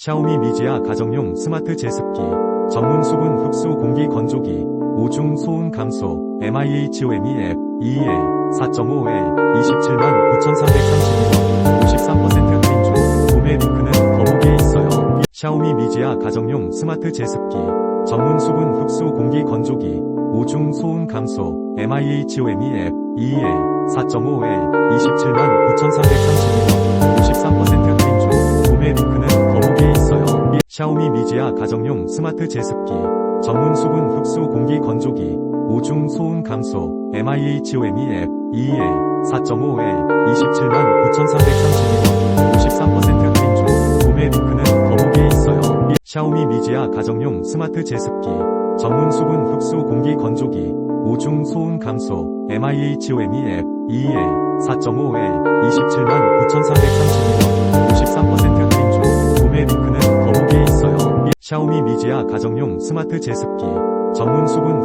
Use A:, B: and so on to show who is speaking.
A: 샤오미 미지아 가정용 스마트 제습기, 전문 수분 흡수 공기 건조기, 오중 소음 감소, MIHOME 앱, EA 4.5에 27만 9,332원, 53% 할인 중, 구매 링크는 더보기에 있어요. 샤오미 미지아 가정용 스마트 제습기, 전문 수분 흡수 공기 건조기, 오중 소음 감소, MIHOME 앱, EA 4.5에 27만 9,332원, 샤오미 미지아 가정용 스마트 제습기, 전문 수분 흡수 공기 건조기, 오중 소음 감소, MIHOME 앱, EA 4.5에 27만 9,332원, 53% 할인 중, 구매 링크는 더보기에 있어요. 샤오미 미지아 가정용 스마트 제습기, 전문 수분 흡수 공기 건조기, 오중 소음 감소, MIHOME 앱, EA 4.5에 27만 9,332원, 샤오미 미지아 가정용 스마트 제습기, 전문 수분